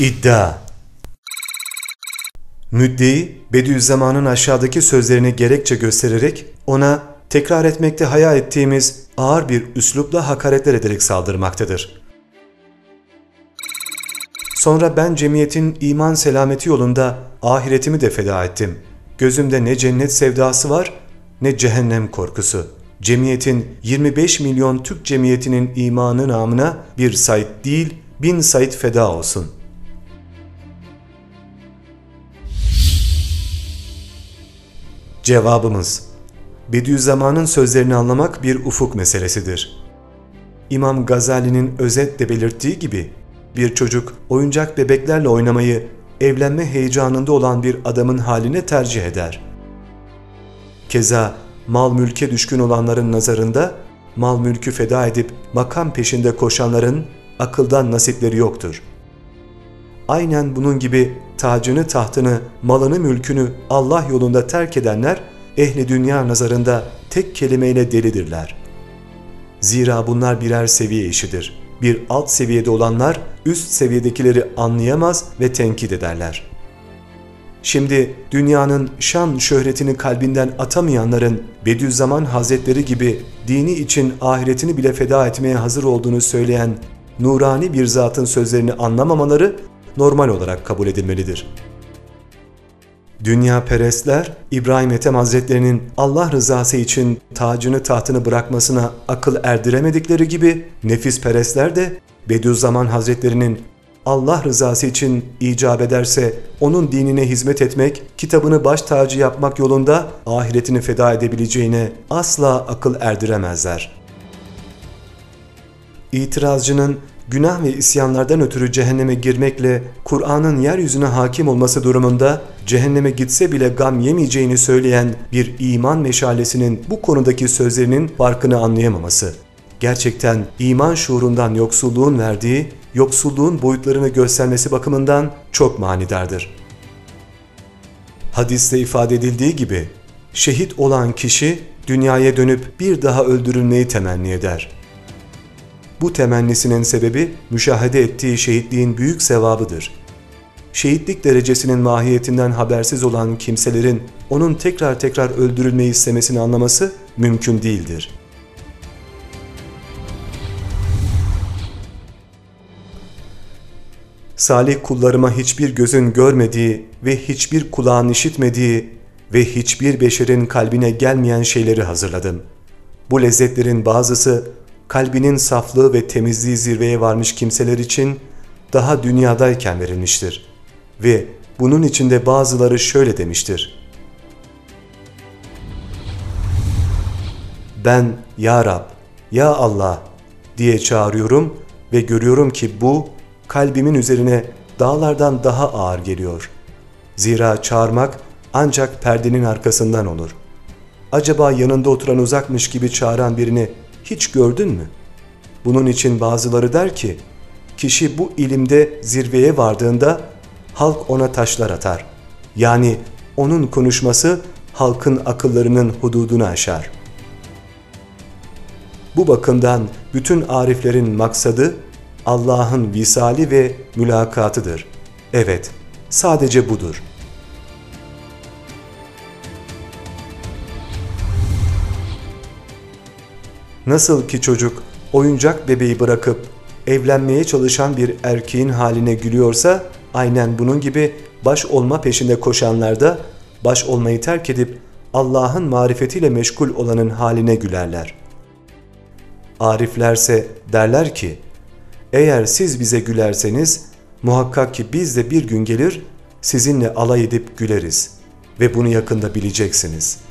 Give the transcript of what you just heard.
İddia Müddei, Bediüzzaman'ın aşağıdaki sözlerini gerekçe göstererek ona tekrar etmekte hayal ettiğimiz ağır bir üslupla hakaretler ederek saldırmaktadır. Sonra ben cemiyetin iman selameti yolunda ahiretimi de feda ettim. Gözümde ne cennet sevdası var ne cehennem korkusu. Cemiyetin 25 milyon Türk cemiyetinin imanı namına bir sayt değil bin sayt feda olsun.'' Cevabımız Bediüzzaman'ın sözlerini anlamak bir ufuk meselesidir. İmam Gazali'nin özetle belirttiği gibi bir çocuk oyuncak bebeklerle oynamayı evlenme heyecanında olan bir adamın haline tercih eder. Keza mal mülke düşkün olanların nazarında mal mülkü feda edip makam peşinde koşanların akıldan nasipleri yoktur. Aynen bunun gibi tacını, tahtını, malını, mülkünü Allah yolunda terk edenler ehli dünya nazarında tek kelimeyle delidirler. Zira bunlar birer seviye işidir. Bir alt seviyede olanlar üst seviyedekileri anlayamaz ve tenkit ederler. Şimdi dünyanın şan şöhretini kalbinden atamayanların Bediüzzaman Hazretleri gibi dini için ahiretini bile feda etmeye hazır olduğunu söyleyen nurani bir zatın sözlerini anlamamaları normal olarak kabul edilmelidir. Dünya perestler İbrahim Ethem Hazretlerinin Allah rızası için tacını tahtını bırakmasına akıl erdiremedikleri gibi nefis perestler de Bediüzzaman Hazretlerinin Allah rızası için icap ederse onun dinine hizmet etmek, kitabını baş tacı yapmak yolunda ahiretini feda edebileceğine asla akıl erdiremezler. İtirazcının günah ve isyanlardan ötürü cehenneme girmekle Kur'an'ın yeryüzüne hakim olması durumunda cehenneme gitse bile gam yemeyeceğini söyleyen bir iman meşalesinin bu konudaki sözlerinin farkını anlayamaması. Gerçekten iman şuurundan yoksulluğun verdiği, yoksulluğun boyutlarını göstermesi bakımından çok manidardır. Hadiste ifade edildiği gibi şehit olan kişi dünyaya dönüp bir daha öldürülmeyi temenni eder.'' Bu temennisinin sebebi müşahede ettiği şehitliğin büyük sevabıdır. Şehitlik derecesinin mahiyetinden habersiz olan kimselerin onun tekrar tekrar öldürülmeyi istemesini anlaması mümkün değildir. Salih kullarıma hiçbir gözün görmediği ve hiçbir kulağın işitmediği ve hiçbir beşerin kalbine gelmeyen şeyleri hazırladım. Bu lezzetlerin bazısı kalbinin saflığı ve temizliği zirveye varmış kimseler için daha dünyadayken verilmiştir. Ve bunun içinde bazıları şöyle demiştir. Ben Ya Rab, Ya Allah diye çağırıyorum ve görüyorum ki bu kalbimin üzerine dağlardan daha ağır geliyor. Zira çağırmak ancak perdenin arkasından olur. Acaba yanında oturan uzakmış gibi çağıran birini hiç gördün mü? Bunun için bazıları der ki, kişi bu ilimde zirveye vardığında halk ona taşlar atar. Yani onun konuşması halkın akıllarının hududunu aşar. Bu bakımdan bütün ariflerin maksadı Allah'ın visali ve mülakatıdır. Evet, sadece budur.'' Nasıl ki çocuk oyuncak bebeği bırakıp evlenmeye çalışan bir erkeğin haline gülüyorsa aynen bunun gibi baş olma peşinde koşanlar da baş olmayı terk edip Allah'ın marifetiyle meşgul olanın haline gülerler. Ariflerse derler ki, eğer siz bize gülerseniz muhakkak ki biz de bir gün gelir sizinle alay edip güleriz ve bunu yakında bileceksiniz.''